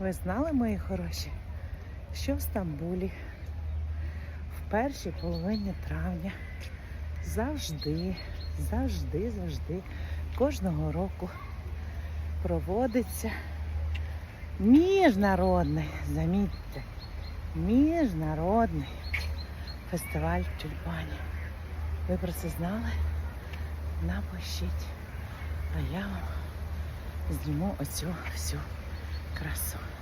Ви знали, мої хороші, що в Стамбулі в першій половині травня завжди, завжди, завжди, кожного року проводиться міжнародний, замітьте, міжнародний фестиваль тюльпанів. Ви про це знали? Напишіть, а я вам зніму оцю всю Coração.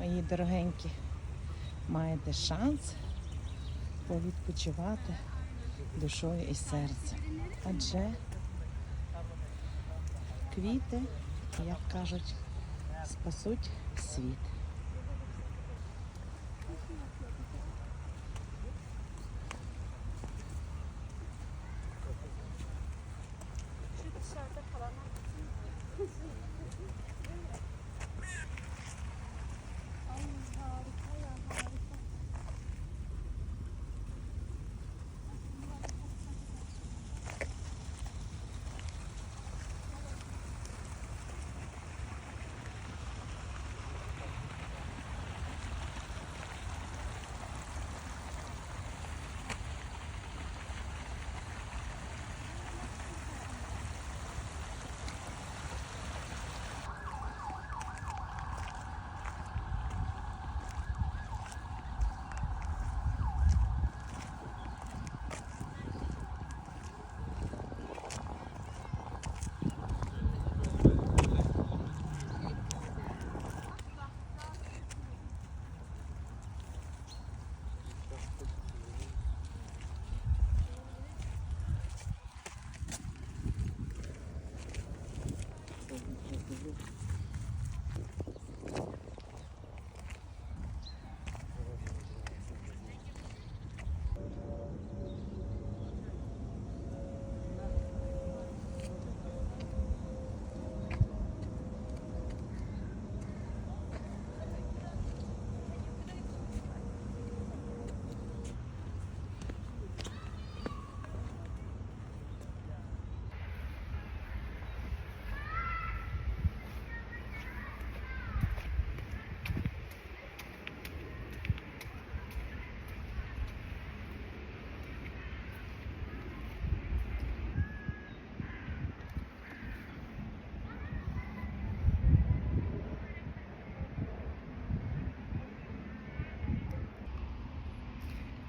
Мої дорогенькі, маєте шанс повідпочивати душою і серцем. Адже квіти, як кажуть, спасуть світ.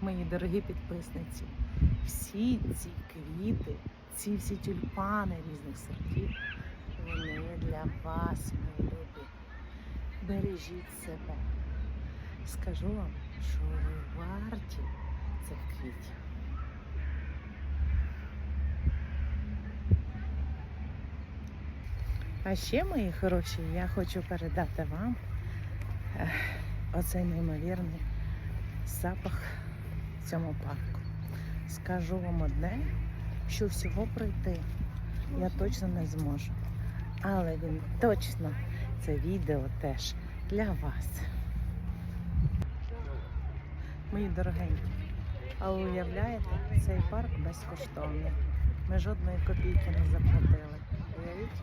Мої дорогі підписниці, всі ці квіти, ці всі тюльпани різних сортів, вони для вас, мої любі. Бережіть себе. Скажу вам, що ви варті цих квітів. А ще, мої хороші, я хочу передати вам оцей неймовірний запах в цьому парку. Скажу вам одне, що всього пройти я точно не зможу. Але він точно, це відео теж для вас. Мої дорогенькі, а уявляєте, цей парк безкоштовний. Ми жодної копійки не заплатили. Уявіть?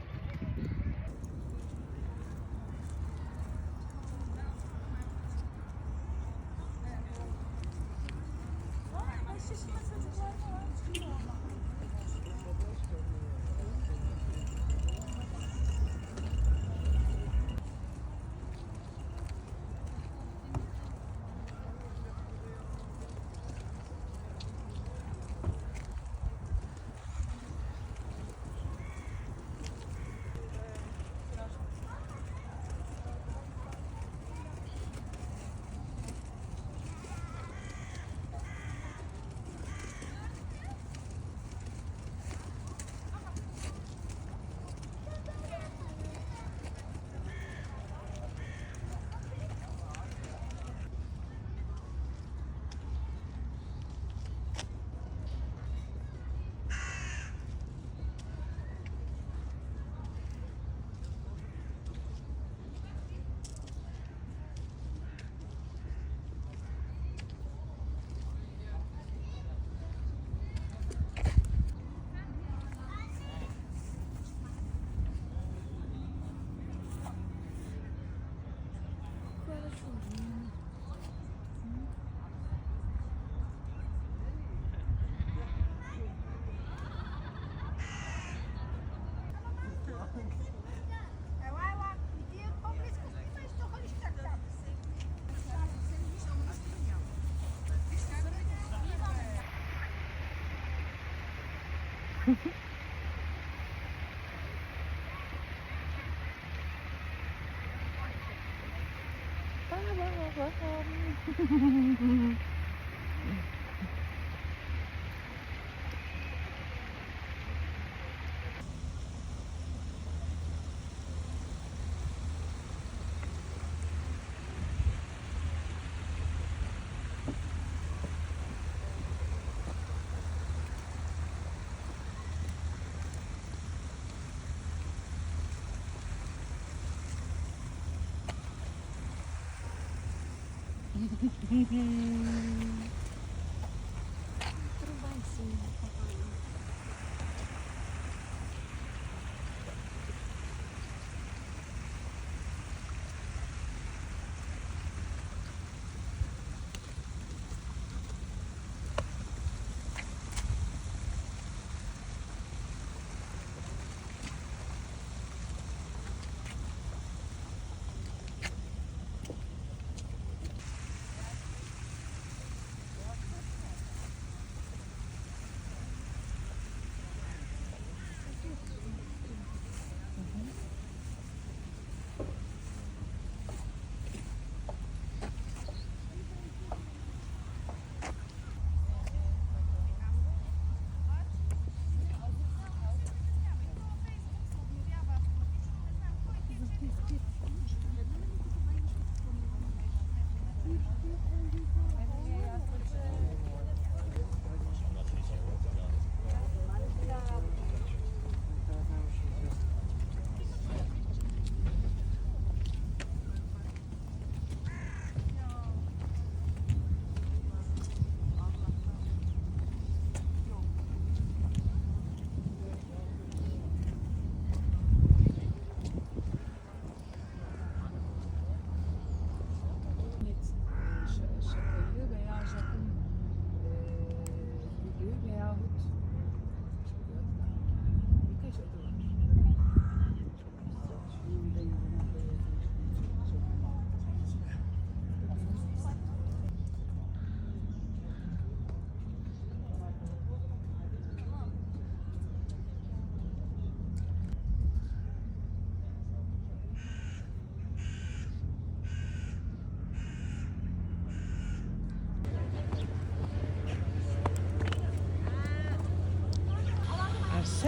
Mm-hmm. ハハハハ。Trabalho sim,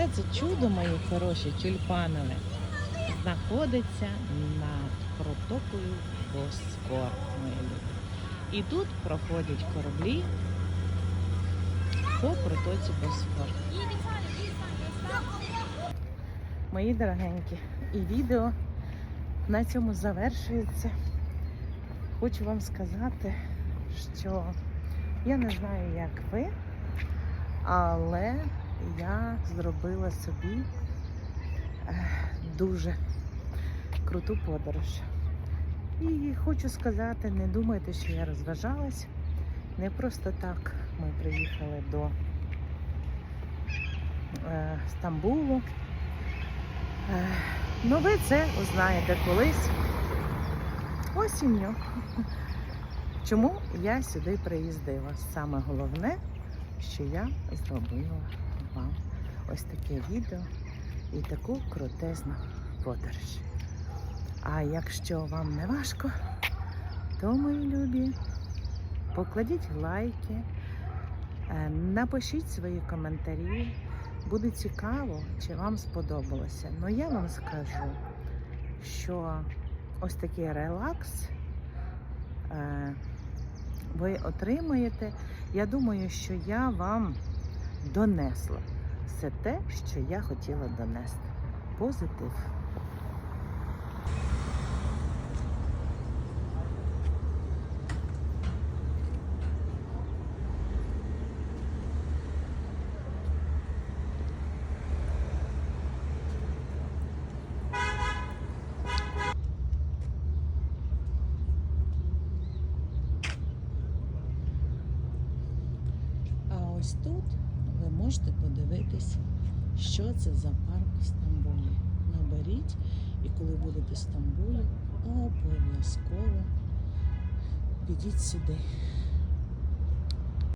це чудо, мої хороші, тюльпанове, знаходиться над протокою Босфор, мої любі. І тут проходять кораблі по протоці Босфор. Мої дорогенькі, і відео на цьому завершується. Хочу вам сказати, що я не знаю, як ви, але я зробила собі е, дуже круту подорож. І хочу сказати, не думайте, що я розважалась. Не просто так ми приїхали до е, Стамбулу. Е, ну, ви це узнаєте колись осінню. Чому я сюди приїздила? Саме головне, що я зробила вам ось таке відео і таку крутезну подорож. А якщо вам не важко, то мої любі, покладіть лайки, е, напишіть свої коментарі. Буде цікаво, чи вам сподобалося. Ну я вам скажу, що ось такий релакс е, ви отримаєте. Я думаю, що я вам донесла все те, що я хотіла донести. Позитив. А ось тут ви можете подивитись, що це за парк в Стамбулі. Наберіть, і коли будете в Стамбулі, обов'язково підіть сюди.